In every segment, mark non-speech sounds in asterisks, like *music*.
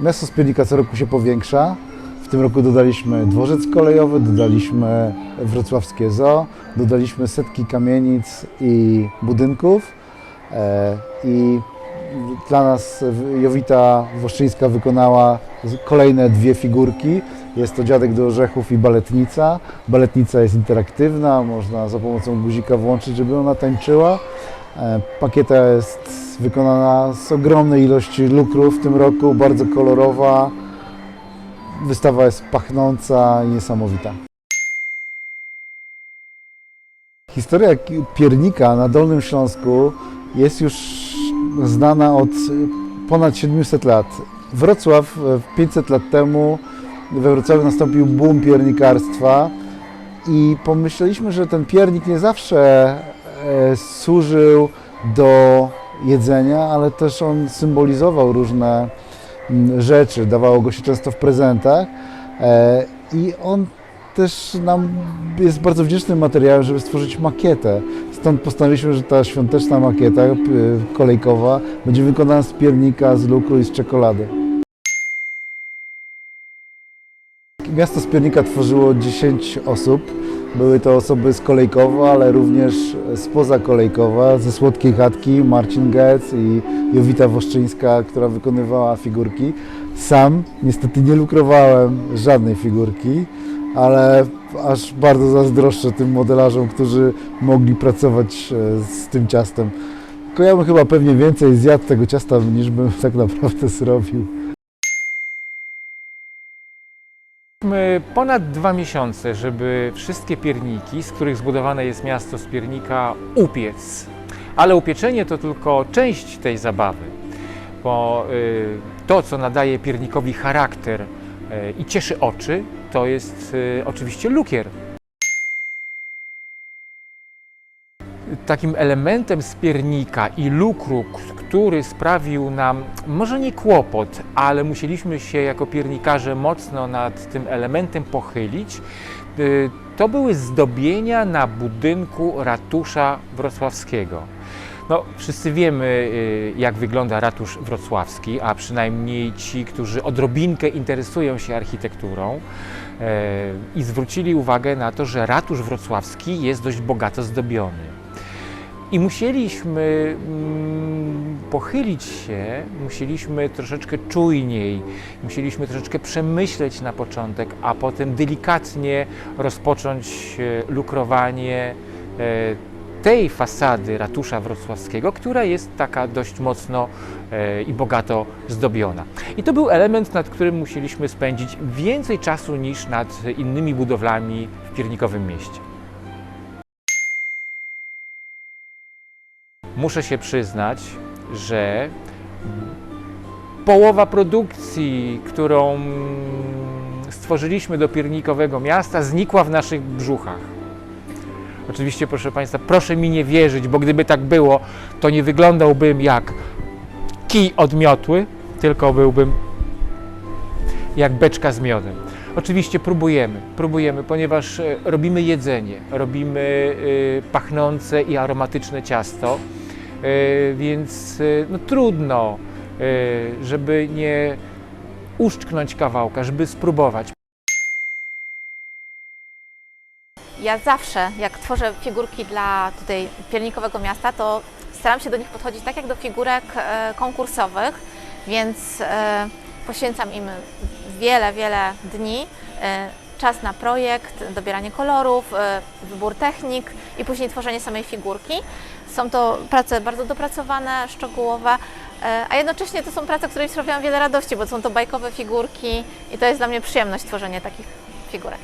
Miasto Spiernika co roku się powiększa. W tym roku dodaliśmy dworzec kolejowy, dodaliśmy wrocławskie zoo, dodaliśmy setki kamienic i budynków. E, I dla nas Jowita Woszczyńska wykonała kolejne dwie figurki. Jest to Dziadek do Orzechów i Baletnica. Baletnica jest interaktywna, można za pomocą guzika włączyć, żeby ona tańczyła. E, Pakieta jest wykonana z ogromnej ilości lukrów w tym roku, bardzo kolorowa. Wystawa jest pachnąca i niesamowita. Historia piernika na Dolnym Śląsku jest już znana od ponad 700 lat. Wrocław e, 500 lat temu we Wrocławiu nastąpił boom piernikarstwa i pomyśleliśmy, że ten piernik nie zawsze e, służył do jedzenia, ale też on symbolizował różne mm, rzeczy, dawało go się często w prezentach e, i on też nam jest bardzo wdzięcznym materiałem, żeby stworzyć makietę. Stąd postanowiliśmy, że ta świąteczna makieta e, kolejkowa będzie wykonana z piernika, z lukru i z czekolady. Miasto z piernika tworzyło 10 osób. Były to osoby z Kolejkowa, ale również spoza Kolejkowa, ze Słodkiej Chatki, Marcin Getz i Jowita Woszczyńska, która wykonywała figurki. Sam niestety nie lukrowałem żadnej figurki, ale aż bardzo zazdroszczę tym modelarzom, którzy mogli pracować e, z tym ciastem. Tylko ja bym chyba pewnie więcej zjadł tego ciasta, niż bym tak naprawdę *laughs* zrobił. Mieliśmy ponad dwa miesiące, żeby wszystkie pierniki, z których zbudowane jest miasto z piernika, upiec. Ale upieczenie to tylko część tej zabawy, bo y, to, co nadaje piernikowi charakter y, i cieszy oczy, to jest y, oczywiście lukier. Takim elementem z piernika i lukru, który sprawił nam może nie kłopot, ale musieliśmy się jako piernikarze mocno nad tym elementem pochylić, y, to były zdobienia na budynku ratusza wrocławskiego. No, wszyscy wiemy, y, jak wygląda ratusz wrocławski, a przynajmniej ci, którzy odrobinkę interesują się architekturą e, i zwrócili uwagę na to, że ratusz wrocławski jest dość bogato zdobiony. I musieliśmy mm, pochylić się, musieliśmy troszeczkę czujniej, musieliśmy troszeczkę przemyśleć na początek, a potem delikatnie rozpocząć e, lukrowanie e, tej fasady ratusza wrocławskiego, która jest taka dość mocno e, i bogato zdobiona. I to był element, nad którym musieliśmy spędzić więcej czasu niż nad innymi budowlami w piernikowym mieście. Muszę się przyznać, że połowa produkcji, którą stworzyliśmy do piernikowego miasta, znikła w naszych brzuchach. Oczywiście, proszę Państwa, proszę mi nie wierzyć, bo gdyby tak było, to nie wyglądałbym jak kij od miotły, tylko byłbym jak beczka z miodem. Oczywiście próbujemy, próbujemy, ponieważ e, robimy jedzenie, robimy e, pachnące i aromatyczne ciasto, więc e, no, trudno, e, żeby nie uszczknąć kawałka, żeby spróbować. Ja zawsze, jak tworzę figurki dla tutaj piernikowego miasta, to staram się do nich podchodzić tak jak do figurek e, konkursowych, więc e, poświęcam im wiele, wiele dni. Czas na projekt, dobieranie kolorów, e, wybór technik i później tworzenie samej figurki. Są to prace bardzo dopracowane, szczegółowe, e, a jednocześnie to są prace, które sprawiają wiele radości, bo są to bajkowe figurki i to jest dla mnie przyjemność tworzenie takich figurek.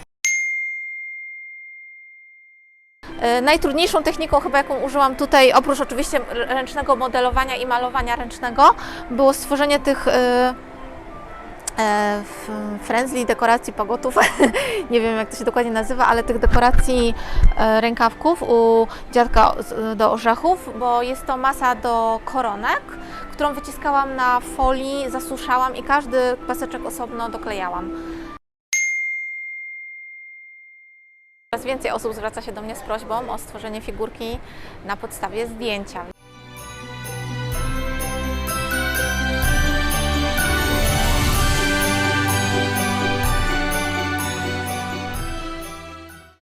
E, Najtrudniejszą techniką chyba jaką użyłam tutaj, oprócz oczywiście ręcznego modelowania i malowania ręcznego, było stworzenie tych e, e, f- friendly dekoracji pagotów, *laughs* nie wiem jak to się dokładnie nazywa, ale tych dekoracji e, rękawków u dziadka do orzechów, bo jest to masa do koronek, którą wyciskałam na folii, zasuszałam i każdy paseczek osobno doklejałam. Coraz więcej osób zwraca się do mnie z prośbą o stworzenie figurki na podstawie zdjęcia,